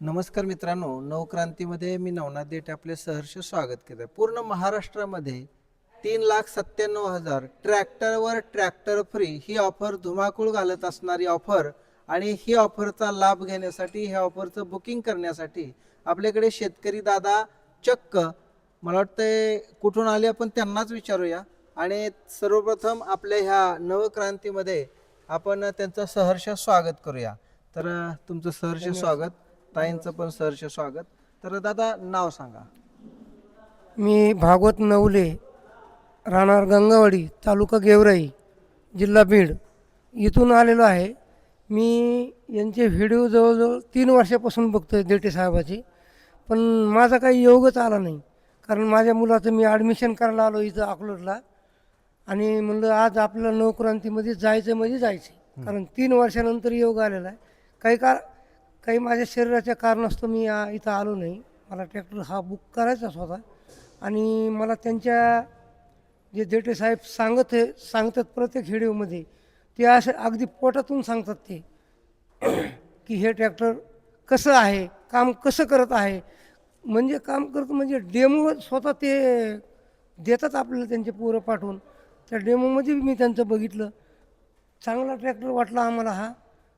नमस्कार मित्रांनो नवक्रांतीमध्ये मी नवनाथ देठ आपले सहर्ष स्वागत करत आहे पूर्ण महाराष्ट्रामध्ये तीन लाख सत्त्याण्णव हजार ट्रॅक्टरवर ट्रॅक्टर फ्री ही ऑफर धुमाकूळ घालत असणारी ऑफर आणि ही ऑफरचा लाभ घेण्यासाठी ह्या ऑफरचं बुकिंग करण्यासाठी आपल्याकडे शेतकरी दादा चक्क. मला वाटतंय कुठून आले आपण त्यांनाच विचारूया. आणि सर्वप्रथम आपल्या ह्या नवक्रांतीमध्ये आपण त्यांचं सहर्ष स्वागत करूया. तर तुमचं सहर्ष स्वागत. ताईंचं पण सहर्ष स्वागत. तर दादा नाव सांगा. मी भागवत नवले राहणार गंगावाडी तालुका गेवराई जिल्हा बीड. इथून आलेलो आहे. मी यांचे व्हिडिओ जवळजवळ तीन वर्षापासून बघतो आहे देटे साहेबाचे. पण माझा काही योगच आला नाही. कारण माझ्या मुलाचं मी ॲडमिशन करायला आलो इथं अकलोडला आणि म्हणलं आज आपल्याला नवक्रांतीमध्ये जायचं म्हणजे जायचं. कारण तीन वर्षानंतर योग आलेला आहे. काही का काही माझ्या शरीराच्या कारणास्तव मी इथं आलो नाही. मला ट्रॅक्टर हा बुक करायचाच होता. आणि मला त्यांच्या जे देटे साहेब सांगत आहे सांगतात प्रत्येक व्हिडिओमध्ये ते असं अगदी पोटातून सांगतात ते की हे ट्रॅक्टर कसं आहे काम कसं करत आहे. म्हणजे काम करत म्हणजे डेमो स्वतः ते देतात आपल्याला त्यांचे पोरं पाठवून. त्या डेमोमध्ये मी त्यांचं बघितलं. चांगला ट्रॅक्टर वाटला आम्हाला हा.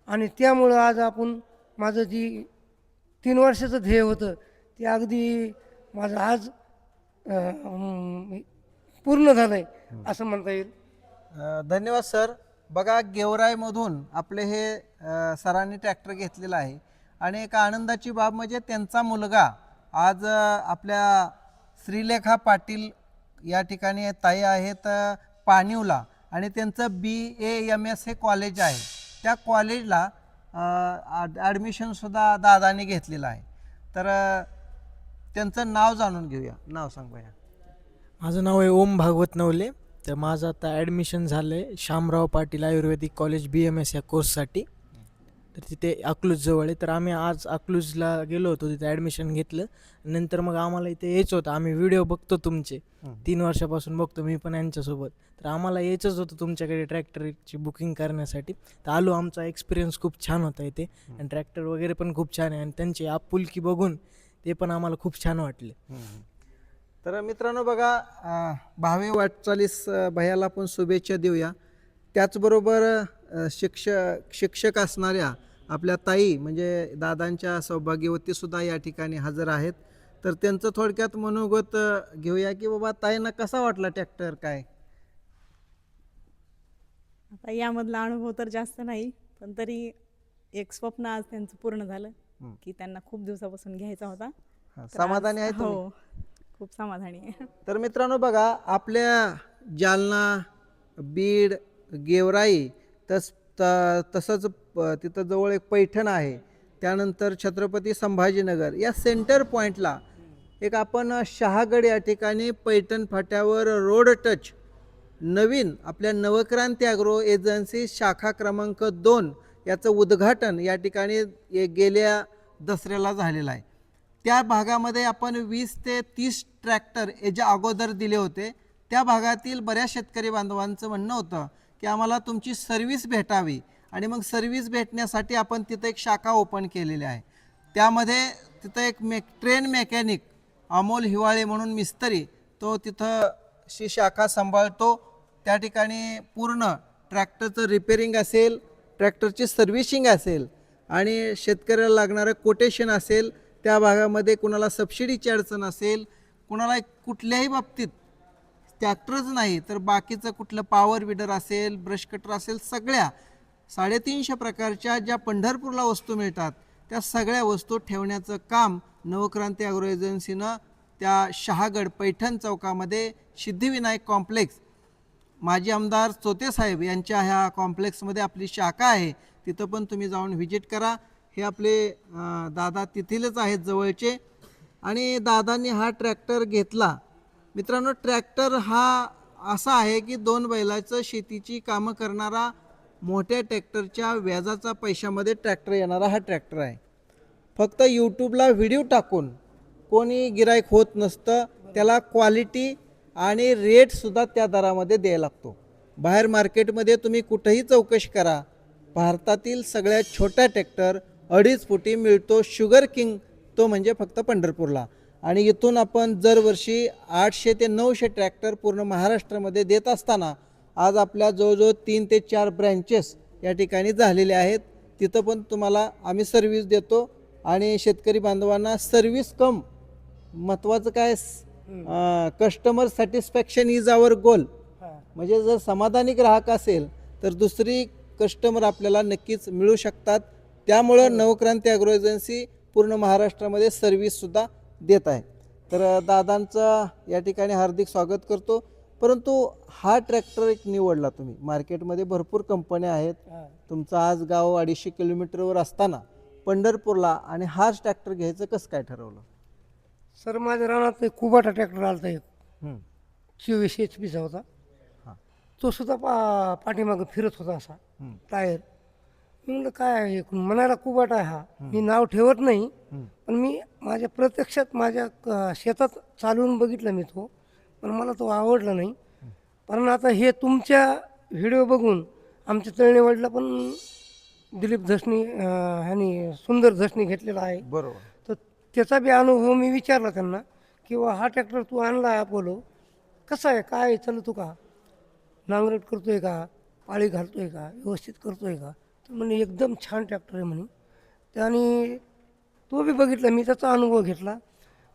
आणि त्यामुळं आज आपण माझं जी तीन वर्षाचं ध्येय होतं ते अगदी माझं आज अं, पूर्ण झालं आहे असं म्हणता येईल. धन्यवाद सर. बघा गेवरायमधून आपले हे सरांनी ट्रॅक्टर घेतलेला आहे. आणि एक आनंदाची बाब म्हणजे त्यांचा मुलगा आज आपल्या श्रीलेखा पाटील या ठिकाणी ताई आहेत अं, पाणीवला. आणि त्यांचं बी ए एम एस हे कॉलेज आहे. त्या कॉलेजला ॲडमिशनसुद्धा दादाने घेतलेलं आहे. तर त्यांचं नाव जाणून घेऊया. नाव सांग भैया माझं नाव आहे ओम भागवत नवले. तर माझं आता ॲडमिशन झालं आहे Shamrao Patil Ayurvedic college B M S या कोर्ससाठी तर तिथे अकलूज जवळ आहे. तर आम्ही आज अकलूजला गेलो होतो तिथे ॲडमिशन घेतलं. नंतर मग आम्हाला इथे यायचं होतं. आम्ही व्हिडिओ बघतो तुमचे. तीन वर्षापासून बघतो मी पण यांच्यासोबत. तर आम्हाला यायचंच होतं तुमच्याकडे ट्रॅक्टरची बुकिंग करण्यासाठी. तर आलो आमचा एक्सपिरियन्स खूप छान होता इथे. आणि ट्रॅक्टर वगैरे पण खूप छान आहे. आणि त्यांची आपुलकी बघून ते पण आम्हाला खूप छान वाटले. तर मित्रांनो बघा भावी वाटचालीस भैयाला पण शुभेच्छा देऊया. त्याचबरोबर अं, शिक्षक शिक्षक असणाऱ्या आपल्या ताई म्हणजे दादांच्या सौभाग्यवतीसुद्धा या ठिकाणी हजर आहेत तर त्यांचं थोडक्यात मनोगत घेऊया की बाबा ताईंना कसा वाटला ट्रॅक्टर काय आता यामधला अनुभव तर जास्त नाही पण तरी एक स्वप्न आज त्यांचं पूर्ण झालं. की त्यांना खूप दिवसापासून घ्यायचा होता समाधानी आहे? हो खूप समाधानी आहे तर मित्रांनो बघा आपल्या जालना बीड गेवराई तस त- तसंच प- तिथं जवळ एक पैठण आहे. त्यानंतर छत्रपती संभाजीनगर. या सेंटर पॉईंटला एक आपण शहागड या ठिकाणी पैठण फाट्यावर रोड टच नवीन आपल्या नवक्रांती ॲग्रो एजन्सी शाखा क्रमांक दोन याचं उद्घाटन या ठिकाणी ये- गेल्या दसऱ्याला झालेलं आहे. त्या भागामध्ये आपण वीस ते तीस ट्रॅक्टर याच्या अगोदर दिले होते त्या भागातील बऱ्याच शेतकरी बांधवांचं म्हणणं होतं की आम्हाला तुमची सर्व्हिस भेटावी. आणि मग सर्व्हिस भेटण्यासाठी आपण तिथं एक शाखा ओपन केलेली आहे. त्यामध्ये तिथं एक मे ट्रेन मेकॅनिक अमोल हिवाळे म्हणून मिस्त्री तो तिथं शी शाखा सांभाळतो. त्या ठिकाणी पूर्ण ट्रॅक्टरचं रिपेरिंग असेल ट्रॅक्टरची सर्व्हिशिंग असेल आणि शेतकऱ्याला लागणारं कोटेशन असेल त्या भागामध्ये कुणाला सबसिडीची अडचण असेल कुणाला कुठल्याही बाबतीत ट्रॅक्टरच नाही तर बाकीचं कुठलं पॉवर विडर असेल ब्रश कटर असेल सगळ्या साडेतीनशे प्रकारच्या ज्या पंढरपूरला वस्तू मिळतात त्या सगळ्या वस्तू ठेवण्याचं काम नवक्रांती अॅग्रो एजन्सीनं त्या शहागड पैठण चौकामध्ये सिद्धिविनायक कॉम्प्लेक्स माजी आमदार चोते साहेब यांच्या ह्या कॉम्प्लेक्समध्ये आपली शाखा आहे तिथं पण तुम्ही जाऊन व्हिजिट करा. हे आपले दादा तिथीलच आहेत जवळचे. आणि दादांनी हा ट्रॅक्टर घेतला. मित्रांनो ट्रॅक्टर हा असा आहे की दोन बैलाचं शेतीची कामं करणारा मोठ्या ट्रॅक्टरच्या व्याजाचा पैशामध्ये ट्रॅक्टर येणारा हा ट्रॅक्टर आहे. फक्त यूट्यूबला व्हिडिओ टाकून कोणी गिरायक होत नसतं त्याला क्वालिटी आणि रेटसुद्धा त्या दरामध्ये द्यायला लागतो. बाहेर मार्केटमध्ये तुम्ही कुठंही चौकशी करा. भारतातील सगळ्यात छोटा ट्रॅक्टर अडीच फुटी मिळतो. शुगर किंग तो म्हणजे फक्त पंढरपूरला. आणि इथून आपण दरवर्षी आठशे ते नऊशे ट्रॅक्टर पूर्ण महाराष्ट्रामध्ये देत असताना आज आपल्या जवळजवळ तीन ते चार ब्रँचेस या ठिकाणी झालेले आहेत. तिथं पण तुम्हाला आम्ही सर्व्हिस देतो आणि शेतकरी बांधवांना सर्व्हिस कम. महत्त्वाचं काय customer satisfaction is our goal म्हणजे जर समाधानी ग्राहक असेल तर दुसरी कस्टमर आपल्याला नक्कीच मिळू शकतात. त्यामुळं नवक्रांती ॲग्रो एजन्सी पूर्ण महाराष्ट्रामध्ये सर्व्हिससुद्धा देत आहे. तर दादांचं या ठिकाणी हार्दिक स्वागत करतो. परंतु हा ट्रॅक्टर एक निवडला तुम्ही. मार्केटमध्ये भरपूर कंपन्या आहेत. तुमचं आज गाव अडीचशे किलोमीटरवर असताना पंढरपूरला आणि हाच ट्रॅक्टर घ्यायचं कसं काय ठरवलं? सर माझ्या रानात एक कुबाटा ट्रॅक्टर आलता एक. चोवीस एच पीचा होता. हां. तो सुद्धा पा पाठीमागं फिरत होता असा. टायर. मी म्हणलं काय आहे हे? म्हणायला कुबाटा आहे हा. मी नाव ठेवत नाही. पण मी माझ्या प्रत्यक्षात माझ्या क- शेतात चालवून बघितलं मी तो पण मला तो आवडला नाही. कारण आता हे तुमच्या व्हिडिओ बघून आमच्या तळणेवाडीला पण दिलीप अं, ह्यांनी सुंदर धसनी घेतलेला आहे. बरोबर. तर त्याचा बी अनुभव मी विचारला त्यांना किंवा हा ट्रॅक्टर तू आणला आहे अपोलो कसा आहे? काय आहे, चालतो का? नांगरट करतोय का? पाळी घालतोय का? व्यवस्थित करतोय का? तर म्हणे एकदम छान ट्रॅक्टर आहे म्हणे. त्याने तो बी बघितला मी त्याचा अनुभव घेतला.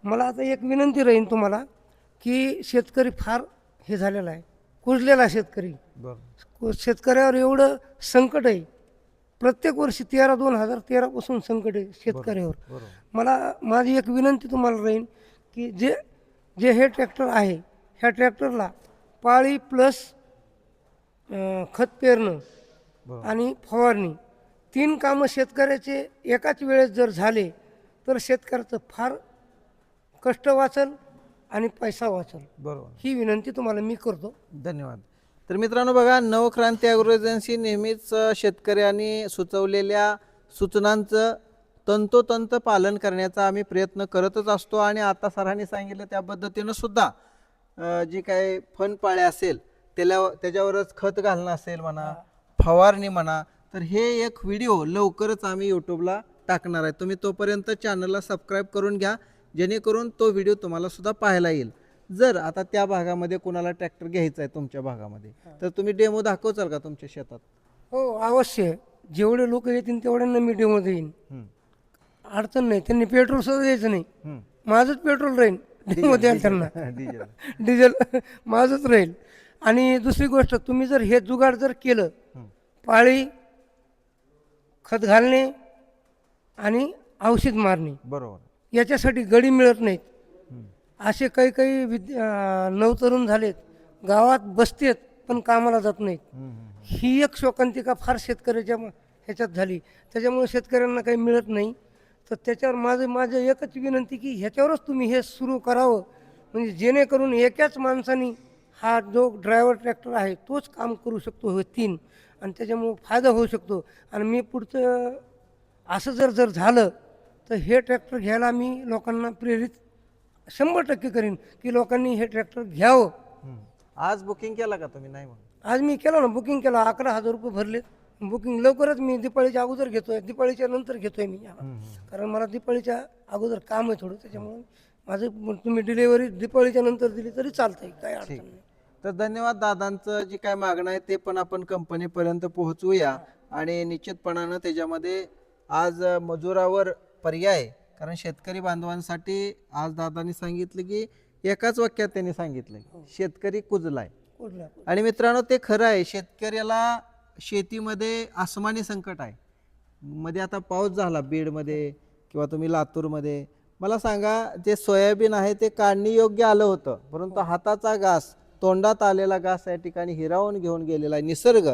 मला आता एक विनंती राहील तुम्हाला की शेतकरी फार हे झालेला आहे कुजलेला शेतकरी. शेतकऱ्यावर एवढं संकट आहे. प्रत्येक वर्षी तेरा दोन हजार तेरापासून संकट आहे शेतकऱ्यावर. मला माझी एक विनंती तुम्हाला राहील की जे जे हे ट्रॅक्टर आहे ह्या ट्रॅक्टरला पाळी प्लस खत पेरणं. आणि फवारणी तीन कामं शेतकऱ्याचे एकाच वेळेस जर झाले तर शेतकऱ्याचं फार कष्ट वाचल आणि पैसा वाचल. बरोबर. ही विनंती तुम्हाला मी करतो. धन्यवाद. तर मित्रांनो बघा नवक्रांती ॲग्रो एजन्सी नेहमीच शेतकऱ्यांनी सुचवलेल्या सूचनांचं तंतोतंत पालन करण्याचा आम्ही प्रयत्न करतच असतो आणि आता सरांनी सांगितलं त्या पद्धतीनं सुद्धा जी काय फनपाळे असेल त्याला त्याच्यावरच खत घालणं असेल म्हणा फवारणी म्हणा तर हे एक व्हिडिओ लवकरच आम्ही यूट्यूबला टाकणार आहे. तुम्ही तोपर्यंत चॅनलला सबस्क्राईब करून घ्या. जेणेकरून तो व्हिडिओ तुम्हाला सुद्धा पाहायला येईल. जर आता त्या भागामध्ये कोणाला ट्रॅक्टर घ्यायचा आहे तुमच्या भागामध्ये तर तुम्ही डेमो दाखवचाल का तुमच्या शेतात? हो अवश्य. जेवढे लोक येतील तेवढ्यांना मी डेमो देईन. अडचण नाही. त्यांनी पेट्रोल सुद्धा द्यायचं नाही. माझंच पेट्रोल राहील. डेमो द्याल त्यांना. डिझेल डिझेल माझंच राहील. आणि दुसरी गोष्ट तुम्ही जर हे जुगाड जर केलं पाळी खत घालणे आणि औषध मारणे. बरोबर. याच्यासाठी गडी मिळत नाहीत. असे काही काही विद्या नवतरुण झालेत. गावात बसतेत पण कामाला जात नाहीत. ही एक शोकांतिका फार शेतकऱ्याच्या म- ह्याच्यात झाली. त्याच्यामुळे शेतकऱ्यांना काही मिळत नाही. तर त्याच्यावर माझं माझं एकच विनंती की ह्याच्यावरच तुम्ही हे सुरू करावं. म्हणजे जेणेकरून एकाच माणसाने हा जो ड्रायव्हर ट्रॅक्टर आहे तोच काम करू शकतो हे तीन. आणि त्याच्यामुळं फायदा होऊ शकतो. आणि मी पुढचं असं जर जर झालं तर हे ट्रॅक्टर घ्यायला मी लोकांना प्रेरित शंभर टक्के करीन की लोकांनी हे ट्रॅक्टर घ्यावं. आज बुकिंग केला का तुम्ही? नाही म्हणून. आज मी केलं ना बुकिंग केलं. अकरा हजार रुपये भरले. बुकिंग लवकरच मी दिपाळीच्या अगोदर घेतोय. दिपाळीच्या नंतर घेतोय मी कारण मला दिपाळीच्या अगोदर काम आहे थोडं त्याच्यामुळे माझं तुम्ही डिलेवरी दिपाळीच्या नंतर दिली तरी चालतंय काय अडचण नाही. तर धन्यवाद दादांचं जी काय मागणं आहे ते पण आपण कंपनीपर्यंत पोहोचवूया आणि निश्चितपणानं त्याच्यामध्ये आज मजुरावर पर्याय. कारण शेतकरी बांधवांसाठी आज दादांनी सांगितलं की एकाच वाक्यात त्यांनी सांगितलं शेतकरी कुजलाय. आणि मित्रांनो ते खरं आहे. शेतकऱ्याला शेतीमध्ये आसमानी संकट आहे. मध्ये आता पाऊस झाला बीडमध्ये किंवा तुम्ही लातूरमध्ये. मला सांगा जे सोयाबीन आहे ते काढणी योग्य आलं होतं. परंतु हाताचा घास तोंडात आलेला घास या ठिकाणी हिरावून घेऊन गेलेला आहे निसर्ग.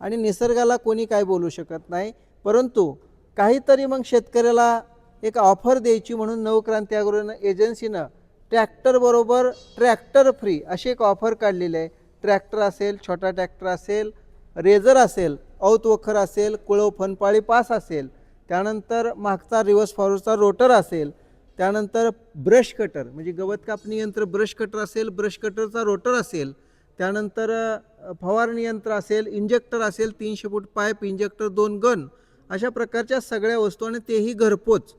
आणि निसर्गाला कोणी काय बोलू शकत नाही. परंतु काहीतरी मग शेतकऱ्याला एक ऑफर द्यायची म्हणून नवक्रांती अग्रो एजन्सीनं ट्रॅक्टरबरोबर ट्रॅक्टर फ्री अशी एक ऑफर काढलेली आहे. ट्रॅक्टर असेल छोटा ट्रॅक्टर असेल रेझर असेल औत वखर असेल कुळव फनपाळी पास असेल. त्यानंतर मागचा रिव्हर्स फॉरवर्डचा रोटर असेल. त्यानंतर ब्रश कटर म्हणजे गवत कापणी यंत्र ब्रश कटर असेल ब्रश कटरचा रोटर असेल. त्यानंतर फवारणी यंत्र असेल इंजेक्टर असेल तीनशे फूट पाईप इंजेक्टर दोन गन अशा प्रकारच्या सगळ्या वस्तू आणि तेही घरपोच.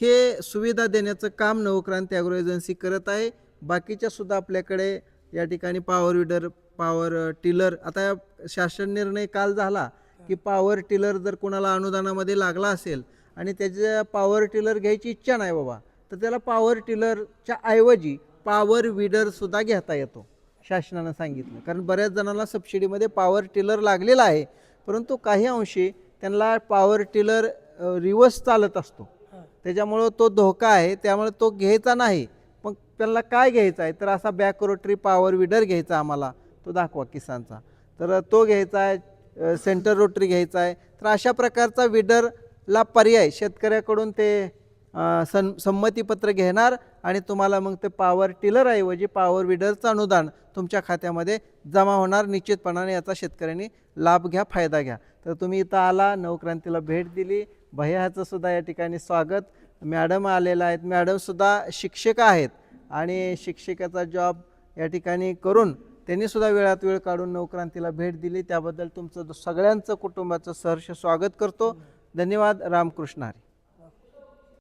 हे सुविधा देण्याचं काम नवक्रांती ॲग्रो एजन्सी करत आहे. बाकीच्या सुद्धा आपल्याकडे या ठिकाणी पॉवर विडर पॉवर टिलर आता शासन निर्णय काल झाला की पॉवर टिलर जर कोणाला अनुदानामध्ये लागला असेल आणि त्याच्या पॉवर टिलर घ्यायची इच्छा नाही बाबा तर त्याला पॉवर टिलरच्या ऐवजी पॉवर विडर सुद्धा घेता येतो शासनानं सांगितलं. कारण बऱ्याच जणांना सबसिडीमध्ये पॉवर टिलर लागलेला आहे. परंतु काही अंशी त्यांना पॉवर टिलर रिवर्स चालत असतो. त्याच्यामुळं तो धोका आहे त्यामुळे तो घ्यायचा नाही. पण त्यांना काय घ्यायचा आहे? तर असा बॅक रोटरी पॉवर विडर घ्यायचा आम्हाला तो दाखवा किसानचा. तर तो घ्यायचा आहे सेंटर रोटरी घ्यायचा आहे. तर अशा प्रकारचा विडरला पर्याय शेतकऱ्याकडून ते सं संमतीपत्र घेणार आणि तुम्हाला मग ते पॉवर टिलरऐवजी पॉवर विडरचं अनुदान तुमच्या खात्यामध्ये जमा होणार निश्चितपणाने याचा शेतकऱ्यांनी लाभ घ्या फायदा घ्या. तर तुम्ही इथं आला नवक्रांतीला भेट दिली. भैयाचं सुद्धा या ठिकाणी स्वागत. मॅडम आलेला आहेत. मॅडमसुद्धा शिक्षक आहेत आणि शिक्षिकेचा जॉब या ठिकाणी करून त्यांनीसुद्धा वेळात वेळ काढून नवक्रांतीला भेट दिली. त्याबद्दल तुमचं सगळ्यांचं कुटुंबाचं सहर्ष स्वागत करतो. धन्यवाद. रामकृष्ण हरी.